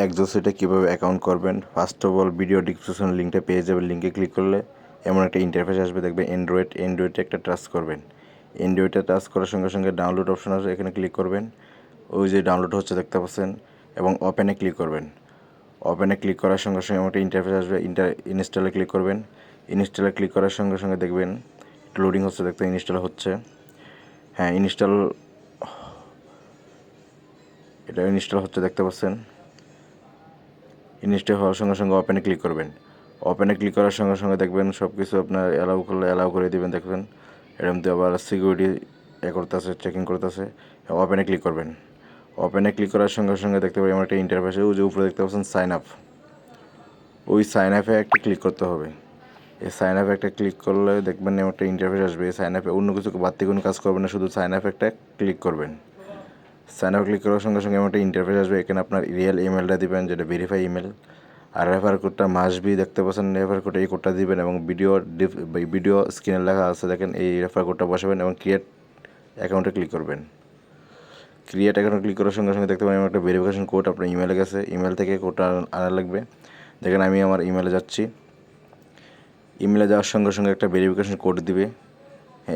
এক্সোসেটে কীভাবে অ্যাকাউন্ট করবেন? First of all video description লিঙ্কটা পেয়ে যাবেন। লিঙ্কে ক্লিক করলে এমন একটা ইন্টারফেস আসবে। দেখবেন অ্যান্ড্রয়েড অ্যান্ড্রয়েডে একটা টাচ করবেন। অ্যান্ড্রয়েডে টাচ করার সঙ্গে সঙ্গে ডাউনলোড অপশন আসবে এখানে ক্লিক করবেন। ওই যে ডাউনলোড হচ্ছে, দেখতে পাচ্ছেন? এবং ওপেনে ক্লিক করবেন। ওপেনে ক্লিক করার সঙ্গে সঙ্গে একটা ইন্টারফেস আসবে। ইন্টার ইনস্টলে ক্লিক করবেন। ইনস্টলে ক্লিক করার সঙ্গে সঙ্গে দেখবেন লোডিং হচ্ছে, দেখতে ইনস্টল হচ্ছে। হ্যাঁ ইনস্টল এটা ইনস্টল হচ্ছে, দেখতে পাচ্ছেন? ইনস্টল হওয়ার সঙ্গে সঙ্গে ওপেনে ক্লিক করবেন। ওপেনে ক্লিক করার সঙ্গে সঙ্গে দেখবেন সব কিছু আপনার অ্যালাউ করলে অ্যালাউ করে দেবেন, দেখবেন। এরকম তো আবার সিকিউরিটি এ করতেছে চেকিং করতেছে ওপেনে ক্লিক করবেন। ওপেনে ক্লিক করার সঙ্গে সঙ্গে দেখতে পাবেন আমার একটা ইন্টারফেসে ওই যে উপরে দেখতে পাচ্ছেন সাইন আপ ওই সাইন আপে একটা ক্লিক করতে হবে। এই সাইন আপে একটা ক্লিক করলে দেখবেন একটা ইন্টারফেস আসবে। এই সাইন আপে অন্য কিছু বাড়তি কোনো কাজ করবেন না, শুধু সাইন আপে একটা ক্লিক করবেন। সাইন আপ ক্লিক করার সঙ্গে সঙ্গে একটা ইন্টারফেস আসবে, এখানে আপনার রিয়েল ইমেলটা দিবেন, যেটা ভেরিফাই ইমেল আর রেফার কোডটা মাসবি দেখতে পাচ্ছেন রেফার কোড এই কোডটা দিবেন এবং ভিডিও ভিডিও স্ক্রিনে লেখা আছে, দেখেন, এই রেফার কোডটা বসাবেন এবং ক্রিয়েট অ্যাকাউন্টে ক্লিক করবেন। ক্রিয়েট অ্যাকাউন্টে ক্লিক করার সঙ্গে সঙ্গে দেখতে পাবেন একটা ভেরিফিকেশন কোড আপনার ইমেলে গেছে। ইমেল থেকে কোডটা আনা লাগবে। দেখেন, আমি আমার ইমেলে যাচ্ছি। ইমেলে যাওয়ার সঙ্গে সঙ্গে একটা ভেরিফিকেশন কোড দিবে।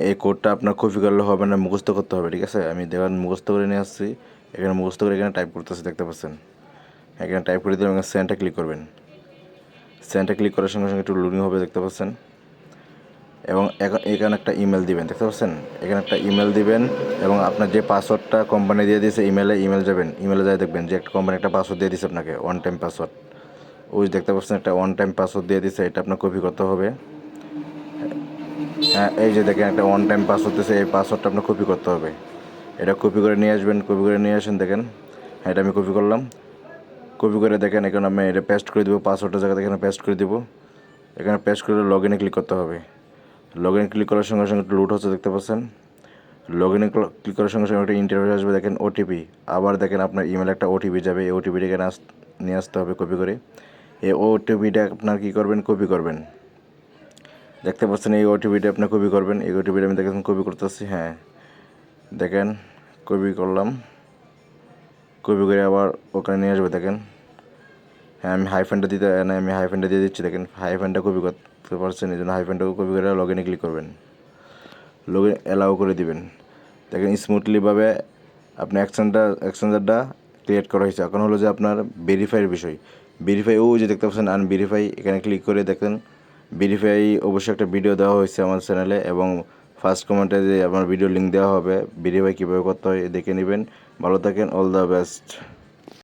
এই কোডটা আপনার কপি করলে হবে না, মুখস্থ করতে হবে, ঠিক আছে? আমি দেওয়ার মুখস্থ করে নিয়ে আসছি। এখানে মুখস্থ করে এখানে টাইপ করতেছি, দেখতে পাচ্ছেন? এখানে টাইপ করে দিলাম, এখানে সেন্টে ক্লিক করবেন। সেন্টে ক্লিক করার সঙ্গে সঙ্গে একটু লোডিং হবে, দেখতে পাচ্ছেন? এবং এখানে একটা ইমেল দিবেন, দেখতে পাচ্ছেন? এখানে একটা ইমেল দিবেন, এবং আপনার যে পাসওয়ার্ডটা কোম্পানি দিয়ে দিয়েছে ইমেলে ইমেল যাবেন। ইমেলে যায় দেখবেন যে একটা কোম্পানি একটা পাসওয়ার্ড দিয়ে দিয়েছে আপনাকে ওয়ান টাইম পাসওয়ার্ড ওই দেখতে পাচ্ছেন, একটা ওয়ান টাইম পাসওয়ার্ড দিয়ে দিয়েছে, এটা আপনার কপি করতে হবে। হ্যাঁ এই যে দেখেন একটা ওয়ান টাইম পাসওয়ার্ড দিয়েছে এই পাসওয়ার্ডটা আপনার কপি করতে হবে। এটা কপি করে নিয়ে আসবেন কপি করে নিয়ে আসেন, দেখেন। হ্যাঁ এটা আমি কপি করলাম। কপি করে দেখেন, এখানে আমি এটা পেস্ট করে দেবো পাসওয়ার্ডের জায়গাতে এখানে পেস্ট করে দেবো। এখানে পেস্ট করে লগ ইনে ক্লিক করতে হবে। লগ ইনে ক্লিক করার সঙ্গে সঙ্গে লুট হচ্ছে, দেখতে পাচ্ছেন? লগ ইনে ক্লিক করার সঙ্গে সঙ্গে একটা ইন্টারভিউ আসবে, দেখেন ওটিপি আবার দেখেন আপনার ইমেলে একটা ওটিপি যাবে, এই ওটিপিটা এখানে আস নিয়ে আসতে হবে কপি করে। এই ওটিপিটা আপনার কী করবেন? কপি করবেন। দেখতে পাচ্ছেন এই ওটিপিটা আপনি কপি করবেন। এই ওটিপিটা আমি দেখেন কপি করতেছি হ্যাঁ। দেখেন, কপি করলাম। কপি করে আবার ওখানে নিয়ে আসবে, দেখেন। হ্যাঁ আমি হাইফেনটা দিতে, না, আমি হাইফেনটা দিয়ে দিচ্ছি, দেখেন। হাইফেনটা কপি করতে পারছেন, এই জন্য হাইফেনটাকে কপি করে লগ ইনে ক্লিক করবেন। লগ ইন অ্যালাউ করে দিবেন। দেখেন স্মুথলিভাবে আপনি অ্যাকশনটা অ্যাকশনটা ক্রিয়েট করা হয়েছে। এখন হলো যে আপনার ভেরিফাইয়ের বিষয়। ভেরিফাই ও যে দেখতে পাচ্ছেন আনভেরিফাই এখানে ক্লিক করে দেখেন। ভেরিফাই অবশ্যই একটা ভিডিও দেওয়া হয়েছে আমার চ্যানেলে এবং ফার্স্ট কমেন্টে যে আমার ভিডিও লিঙ্ক দেওয়া হবে ভেরিফাই কীভাবে করতে হয় দেখে নেবেন। ভালো থাকেন অল দ্য বেস্ট